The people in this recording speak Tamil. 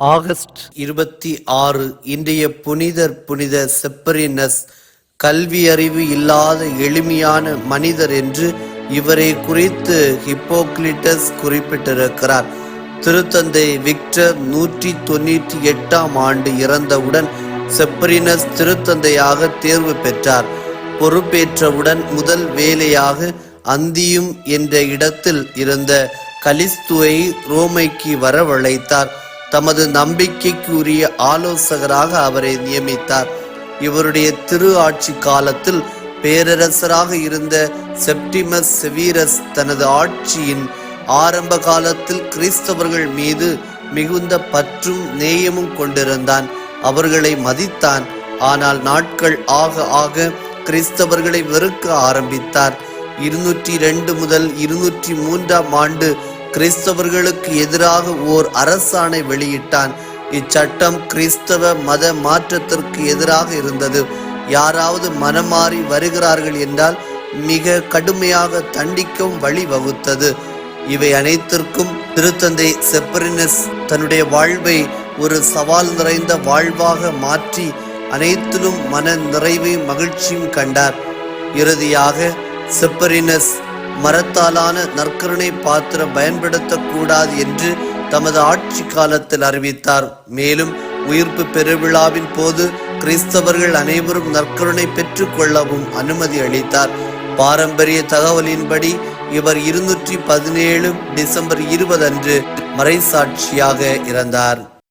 ஆகஸ்ட் இருபத்தி ஆறு இன்றைய புனிதர் புனித செப்பரினஸ் கல்வி அறிவு இல்லாத எளிமையான மனிதர் என்று இவரை குறித்து ஹிப்போக்லிட்டஸ் குறிப்பிட்டிருக்கிறார். திருத்தந்தை விக்டர் நூற்றி தொண்ணூற்றி எட்டாம் ஆண்டு இறந்தவுடன் செப்பரினஸ் திருத்தந்தையாக தேர்வு பெற்றார். பொறுப்பேற்றவுடன் முதல் வேலையாக அந்தியும் என்ற இடத்தில் இருந்த கலிஸ்துவை ரோமைக்கு வரவழைத்தார். தமது நம்பிக்கைக்குரிய ஆலோசகராக அவரை நியமித்தார். இவருடைய திரு ஆட்சி காலத்தில் பேரரசராக இருந்த செப்டிமஸ் செவீரஸ் தனது ஆட்சியின் ஆரம்ப காலத்தில் கிறிஸ்தவர்கள் மீது மிகுந்த பற்றும் நேயமும் கொண்டிருந்தான். அவர்களை மதித்தான். ஆனால் நாட்கள் ஆக ஆக கிறிஸ்தவர்களை வெறுக்க ஆரம்பித்தார். இருநூற்றி ரெண்டு முதல் இருநூற்றி மூன்றாம் ஆண்டு கிறிஸ்தவர்களுக்கு எதிராக ஓர் அரசாணை வெளியிட்டான். இச்சட்டம் கிறிஸ்தவ மத மாற்றத்திற்கு எதிராக இருந்தது. யாராவது மனமாறி வருகிறார்கள் என்றால் மிக கடுமையாக தண்டிக்கும் வழிவகுத்தது. இவை அனைத்திற்கும் திருத்தந்தை செப்பரினஸ் தன்னுடைய வாழ்வை ஒரு சவால் நிறைந்த வாழ்வாக மாற்றி அனைத்திலும் மன நிறைவையும் மகிழ்ச்சியும் கண்டார். இறுதியாக செப்பரினஸ் மரத்தாலான நற்கருணை பாத்திரம் பயன்படுத்தக்கூடாது என்று தமது ஆட்சி காலத்தில் அறிவித்தார். மேலும் உயிர்ப்பு பெருவிழாவின் போது கிறிஸ்தவர்கள் அனைவரும் நற்கருணை பெற்றுக் கொள்ளவும் அனுமதி அளித்தார். பாரம்பரிய தகவலின்படி இவர் இருநூற்றி பதினேழு டிசம்பர் இருபது அன்று மறைசாட்சியாக இறந்தார்.